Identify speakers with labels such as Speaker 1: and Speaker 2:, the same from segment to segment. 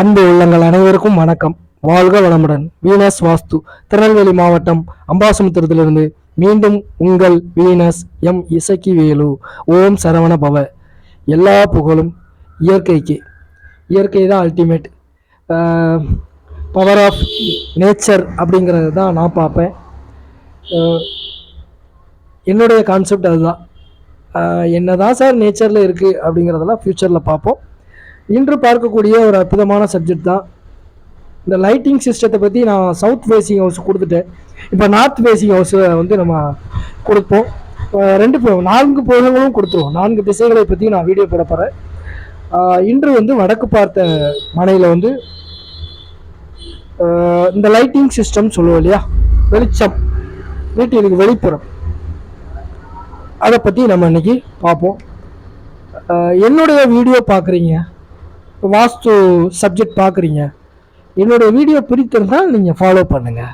Speaker 1: அன்பு உள்ளங்கள் அனைவருக்கும் வணக்கம். வாழ்க வளமுடன். வீனஸ் வாஸ்து திருநெல்வேலி மாவட்டம் அம்பாசமுத்திரத்திலிருந்து மீண்டும் உங்கள் வீனஸ் எம் இசக்கி வேலு ஓம் சரவண பவ. எல்லா புகழும் இயற்கைக்கு. இயற்கை தான் அல்டிமேட் பவர் ஆஃப் நேச்சர் அப்படிங்கிறது தான் நான் பார்ப்பேன். என்னுடைய கான்செப்ட் அதுதான். என்ன என்னதான் சார் நேச்சரில் இருக்குது அப்படிங்கிறதெல்லாம் ஃப்யூச்சரில் பார்ப்போம். இன்று பார்க்கக்கூடிய ஒரு அற்புதமான சப்ஜெக்ட் தான். இந்த லைட்டிங் சிஸ்டத்தை பற்றி நான் சவுத் ஃபேஸிங் ஹவுஸ் கொடுத்துட்டேன். இப்போ நார்த் ஃபேஸிங் ஹவுஸை வந்து நம்ம கொடுப்போம். ரெண்டு நான்கு புகங்களும் கொடுத்துருவோம். நான்கு திசைகளை பற்றி நான் வீடியோ போட போகிறேன் இன்று வந்து வடக்கு பார்த்த மனையில் வந்து இந்த லைட்டிங் சிஸ்டம் சொல்லுவோம் இல்லையா? வெளிச்சம். வீட்டிற்கு வெளிப்புறம். அதை பற்றி நம்ம இன்னைக்கு பார்ப்போம். என்னுடைய வீடியோ பார்க்குறீங்க? வாஸ்து சப்ஜெக்ட் பார்க்குறீங்க என்னுடைய வீடியோ பிடித்திருந்தால் நீங்கள் ஃபாலோ பண்ணுங்கள்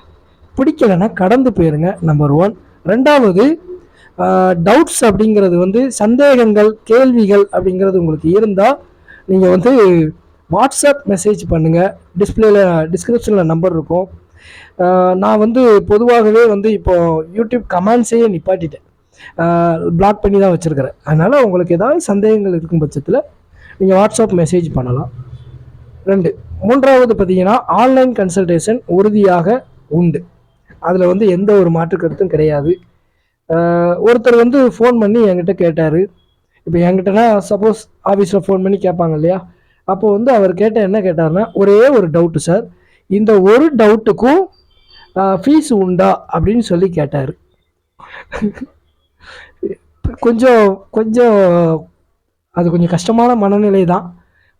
Speaker 1: பிடிக்கலைன்னா கடந்து போயிருங்க நம்பர் ஒன் ரெண்டாவது டவுட்ஸ் அப்படிங்கிறது வந்து சந்தேகங்கள் கேள்விகள் அப்படிங்கிறது உங்களுக்கு இருந்தால் நீங்கள் வந்து வாட்ஸ்அப் மெசேஜ் பண்ணுங்கள் டிஸ்பிளேல டிஸ்கிரிப்ஷனில் நம்பர் இருக்கும். நான் வந்து பொதுவாகவே வந்து இப்போது யூடியூப் கமெண்ட்ஸையே நிப்பாட்டிட்டேன். பிளாக் பண்ணி தான் வச்சுருக்கிறேன். அதனால் உங்களுக்கு ஏதாவது சந்தேகங்கள் இருக்கும் பட்சத்தில் நீங்கள் வாட்ஸ்அப் மெசேஜ் பண்ணலாம். ரெண்டு மூன்றாவது பார்த்தீங்கன்னா ஆன்லைன் கன்சல்டேஷன் உறுதியாக உண்டு. அதில் வந்து எந்த ஒரு மாற்று கருத்தும் கிடையாது. ஒருத்தர் வந்து ஃபோன் பண்ணி என்கிட்ட கேட்டார். இப்போ என்கிட்டனா சப்போஸ் ஆஃபீஸில் ஃபோன் பண்ணி கேட்பாங்க இல்லையா? அப்போ வந்து அவர் கேட்ட என்ன கேட்டார்னா ஒரே ஒரு டவுட்டு சார் இந்த ஒரு டவுட்டுக்கும் ஃபீஸ் உண்டா அப்படின்னு சொல்லி கேட்டார். கொஞ்சம் கொஞ்சம் அது கொஞ்சம் கஷ்டமான மனநிலை தான்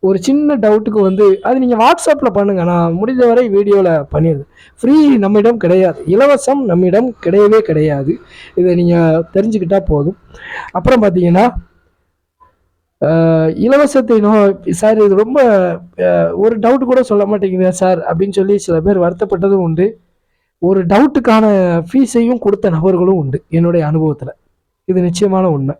Speaker 1: ஒரு சின்ன டவுட்டுக்கு வந்து அது நீங்கள் வாட்ஸ்அப்பில் பண்ணுங்கள் நான் முடிந்தவரை வீடியோவில் பண்ணிடுறேன். ஃப்ரீ நம்மிடம் கிடையாது. இலவசம் நம்மிடம் கிடையவே கிடையாது. இதை நீங்கள் தெரிஞ்சுக்கிட்டால் போதும். அப்புறம் பார்த்தீங்கன்னா இலவசத்தை நோ சார் இது ரொம்ப ஒரு டவுட் கூட சொல்ல மாட்டேங்குதா சார் அப்படின்னு சொல்லி சில பேர் வருத்தப்பட்டதும் உண்டு. ஒரு டவுட்டுக்கான ஃபீஸையும் கொடுத்த நபர்களும் உண்டு. என்னுடைய அனுபவத்தில். இது நிச்சயமான உண்மை.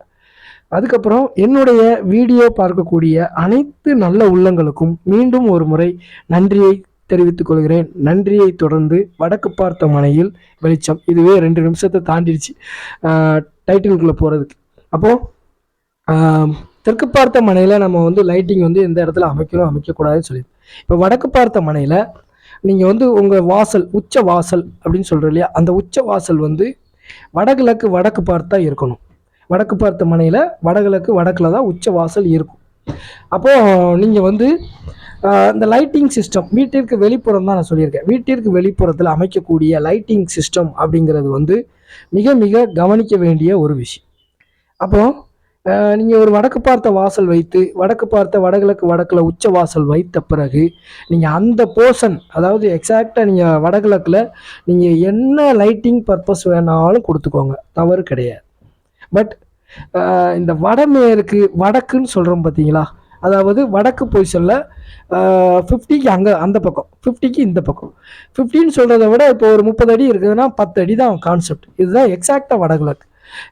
Speaker 1: அதுக்கப்புறம் என்னுடைய வீடியோ பார்க்கக்கூடிய அனைத்து நல்ல உள்ளங்களுக்கும் மீண்டும் ஒரு முறை நன்றியை தெரிவித்துக் கொள்கிறேன். நன்றியை தொடர்ந்து வடக்கு பார்த்த மனையில் வெளிச்சம். இதுவே ரெண்டு நிமிஷத்தை தாண்டிடுச்சு. டைட்டிலுக்குள்ளே போகிறதுக்கு அப்போது தெற்கு பார்த்த மனையில் நம்ம வந்து லைட்டிங் வந்து எந்த இடத்துல அமைக்கணும் அமைக்கக்கூடாதுன்னு சொல்லி இப்போ வடக்கு பார்த்த மனையில் நீங்கள் வந்து உங்கள் வாசல் உச்ச வாசல் அப்படின்னு சொல்கிறோம் இல்லையா? அந்த உச்ச வாசல் வந்து வடகிழக்கு வடக்கு பார்த்தா இருக்கணும். வடக்கு பார்த்த மனையில் வடகிழக்கு வடக்கில் தான் உச்ச வாசல் இருக்கும். அப்போது நீங்கள் வந்து இந்த லைட்டிங் சிஸ்டம் வீட்டிற்கு வெளிப்புறம் தான் நான் சொல்லியிருக்கேன். வீட்டிற்கு வெளிப்புறத்தில் அமைக்கக்கூடிய லைட்டிங் சிஸ்டம் அப்படிங்கிறது வந்து மிக மிக கவனிக்க வேண்டிய ஒரு விஷயம். அப்போது நீங்கள் ஒரு வடக்கு பார்த்த வாசல் வைத்து வடக்கு பார்த்த வடகிழக்கு வடக்கில் உச்ச வாசல் வைத்த பிறகு நீங்கள் அந்த போர்ஷன் அதாவது எக்ஸாக்டாக நீங்கள் வடகிழக்கில் நீங்கள் என்ன லைட்டிங் பர்பஸ் வேணாலும் கொடுத்துக்கோங்க. தவறு கிடையாது. பட் uh, இந்த வடமேற்கு வடக்குன்னு சொல்கிறோம் பார்த்தீங்களா? அதாவது வடக்கு போய் சொல்ல uh, ஃபிஃப்டிக்கு அங்கே அந்த பக்கம். ஃபிஃப்டிக்கு இந்த பக்கம். ஃபிஃப்டின்னு சொல்கிறத விட இப்போ ஒரு முப்பது அடி இருக்குதுன்னா பத்து அடி தான் கான்செப்ட் இதுதான் எக்ஸாக்டாக வடகிழக்கு.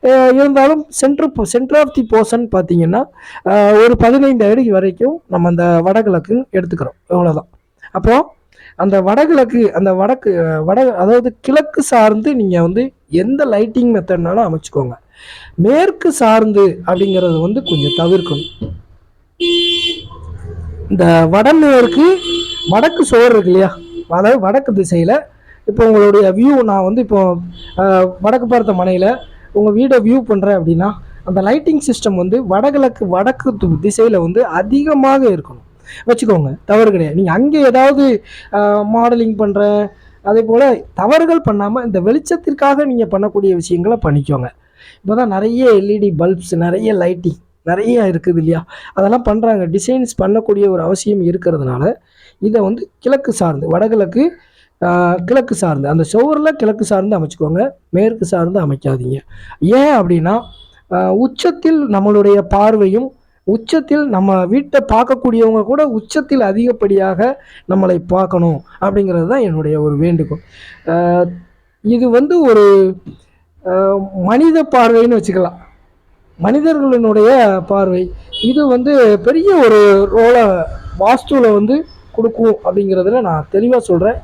Speaker 1: Uh, இருந்தாலும் centre centre of the portion பார்த்தீங்கன்னா ஒரு பதினைந்து அடி வரைக்கும் நம்ம அந்த வடகிழக்கு எடுத்துக்கிறோம். இவ்வளோதான் அப்போ அந்த வடகிழக்கு அந்த வடக்கு வட அதாவது கிழக்கு சார்ந்து நீங்கள் வந்து எந்த லைட்டிங் மெத்தட்னாலும் அமைச்சுக்கோங்க. மேற்கு சார்ந்து அப்படிங்கிறது வந்து கொஞ்சம் தவிர்க்கணும். இந்த வடமேற்கு வடக்கு சுவர் இருக்கு இல்லையா? அதாவது வடக்கு திசையில் இப்போ உங்களுடைய வியூ நான் வந்து இப்போ வடக்கு பார்த்த மனையில் உங்கள் வீடை வியூ பண்ணுறேன் அப்படின்னா அந்த லைட்டிங் சிஸ்டம் வந்து வடகிழக்கு வடக்கு திசையில் வந்து அதிகமாக இருக்கணும். வச்சுக்கோங்க தவறு கிடையாது. நீங்கள் அங்கே ஏதாவது மாடலிங் பண்ணுற அதே போல் தவறுகள் பண்ணாமல் இந்த வெளிச்சத்திற்காக நீங்கள் பண்ணக்கூடிய விஷயங்களை பண்ணிக்கோங்க. இப்போ தான் நிறைய எல்இடி பல்ப்ஸ் நிறைய லைட்டிங் நிறைய இருக்குது இல்லையா? அதெல்லாம் பண்ணுறாங்க டிசைன்ஸ் பண்ணக்கூடிய ஒரு அவசியம் இருக்கிறதுனால இதை வந்து கிழக்கு சார்ந்து வடகிழக்கு கிழக்கு சார்ந்து அந்த சுவரில் கிழக்கு சார்ந்து அமைச்சுக்கோங்க. மேற்கு சார்ந்து அமைக்காதீங்க. ஏன் அப்படின்னா உச்சத்தில் நம்மளுடைய பார்வையும் உச்சத்தில் நம்ம வீட்டை பார்க்கக்கூடியவங்க கூட உச்சத்தில் அதிகப்படியாக நம்மளை பார்க்கணும் அப்படிங்கிறது தான் என்னுடைய ஒரு வேண்டுகோள். இது வந்து ஒரு மனித பார்வைன்னு வச்சுக்கலாம். மனிதர்களினுடைய பார்வை. இது வந்து பெரிய ஒரு ரோலை வாஸ்துவில் வந்து கொடுக்கும் அப்படிங்கிறதுல நான் தெளிவாக சொல்கிறேன்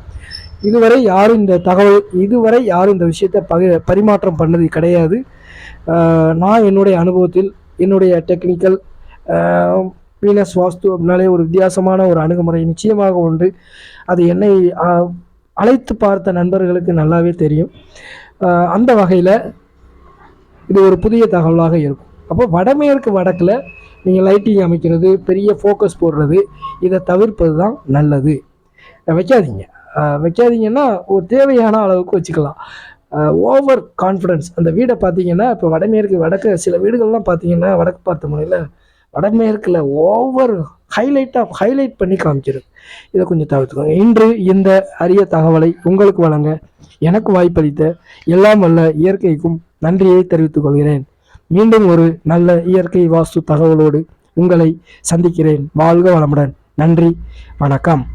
Speaker 1: இதுவரை யாரும் இந்த தகவல் இதுவரை யாரும் இந்த விஷயத்தை பகி பரிமாற்றம் பண்ணது கிடையாது. நான் என்னுடைய அனுபவத்தில் என்னுடைய டெக்னிக்கல் வீனஸ் வாஸ்து அப்படின்னாலே ஒரு வித்தியாசமான ஒரு அணுகுமுறை நிச்சயமாக உண்டு அது என்னை அழைத்து பார்த்த நண்பர்களுக்கு நல்லாவே தெரியும். அந்த வகையில் இது ஒரு புதிய தகவலாக இருக்கும். அப்போ வடமேற்கு வடக்கில் நீங்கள் லைட்டிங் அமைக்கிறது பெரிய ஃபோக்கஸ் போடுறது இதை தவிர்ப்பது தான் நல்லது. வைக்காதீங்க. வைக்காதீங்கன்னா ஒரு தேவையான அளவுக்கு வச்சுக்கலாம். ஓவர் கான்ஃபிடன்ஸ் அந்த வீடை பார்த்தீங்கன்னா இப்போ வடமேற்கு வடக்கு சில வீடுகள்லாம் பார்த்தீங்கன்னா வடக்கு பார்த்த முறையில் வடமேற்கில் ஓவர் ஹைலைட்டாக ஹைலைட் பண்ணி காமிக்கிறது இதை கொஞ்சம் தவிர்த்துக்கோங்க. இன்று இந்த அரிய தகவலை உங்களுக்கு வழங்க எனக்கு வாய்ப்பளித்த எல்லாம் வல்ல இயற்கைக்கும் நன்றியை தெரிவித்துக் கொள்கிறேன். மீண்டும் ஒரு நல்ல இயற்கை வாஸ்து தகவலோடு உங்களை சந்திக்கிறேன். வாழ்க வளமுடன். நன்றி. வணக்கம்.